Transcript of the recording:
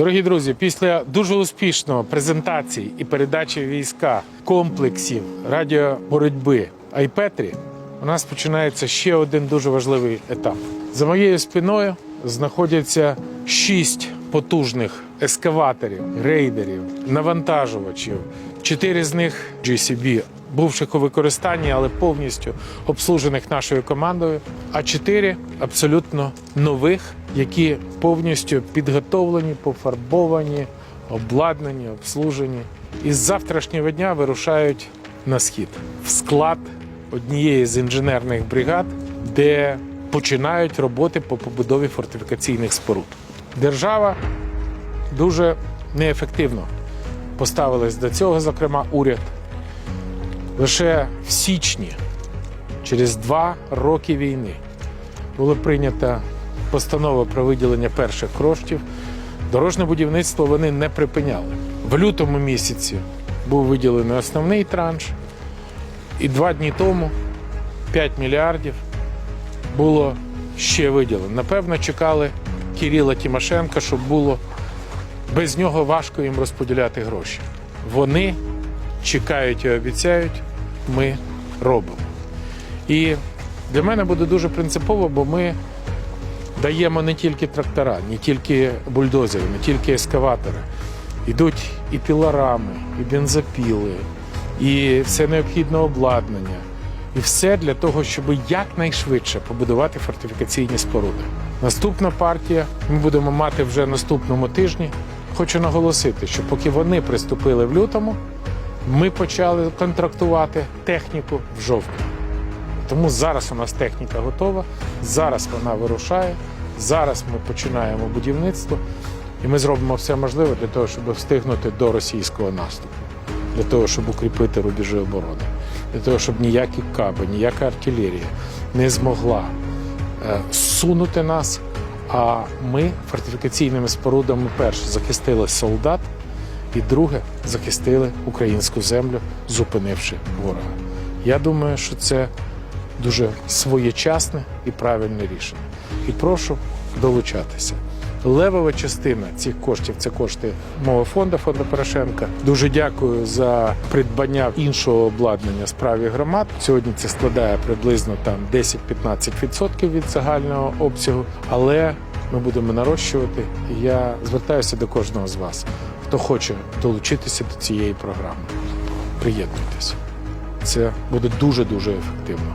Дорогі друзі, після дуже успішного презентації і передачі війська комплексів радіоборотьби Айпетрі у нас починається ще один дуже важливий етап. За моєю спиною знаходяться шість потужних ескаваторів, рейдерів, навантажувачів. Чотири з них GCB, бувших у використанні, але повністю обслужених нашою командою. А чотири абсолютно нових, які повністю підготовлені, пофарбовані, обладнані, обслужені. І з завтрашнього дня вирушають на схід в склад однієї з інженерних бригад, де починають роботи по побудові фортифікаційних споруд. Держава дуже неефективно поставилась до цього, зокрема, уряд. Лише в січні, через два роки війни, була прийнята постанова про виділення перших коштів. Дорожне будівництво вони не припиняли. В лютому місяці був виділений основний транш, і два дні тому 5 мільярдів було ще виділено. Напевно, чекали Кирила Тимошенка, щоб було без нього важко їм розподіляти гроші. Вони чекають і обіцяють, ми робимо. І для мене буде дуже принципово, бо ми даємо не тільки трактора, не тільки бульдозери, не тільки ескаватори. Йдуть і пілорами, і бензопіли, і все необхідне обладнання. І все для того, щоб якнайшвидше побудувати фортифікаційні споруди. Наступна партія ми будемо мати вже наступному тижні. Хочу наголосити, що поки вони приступили в лютому, ми почали контрактувати техніку в жовтні. Тому зараз у нас техніка готова, зараз вона вирушає, зараз ми починаємо будівництво, і ми зробимо все можливе для того, щоб встигнути до російського наступу, для того, щоб укріпити рубежі оборони, для того, щоб ніякі каби, ніяка артилерія не змогла е, сунути нас. А ми фортифікаційними спорудами перше захистили солдат, і друге захистили українську землю, зупинивши ворога. Я думаю, що це дуже своєчасне і правильне рішення. І прошу долучатися. Левова частина цих коштів це кошти мого фонду, фонду Порошенка. Дуже дякую за придбання іншого обладнання справі громад. Сьогодні це складає приблизно там 10-15% від загального обсягу, але ми будемо нарощувати. Я звертаюся до кожного з вас, хто хоче долучитися до цієї програми. Приєднуйтесь. Це буде дуже дуже ефективно.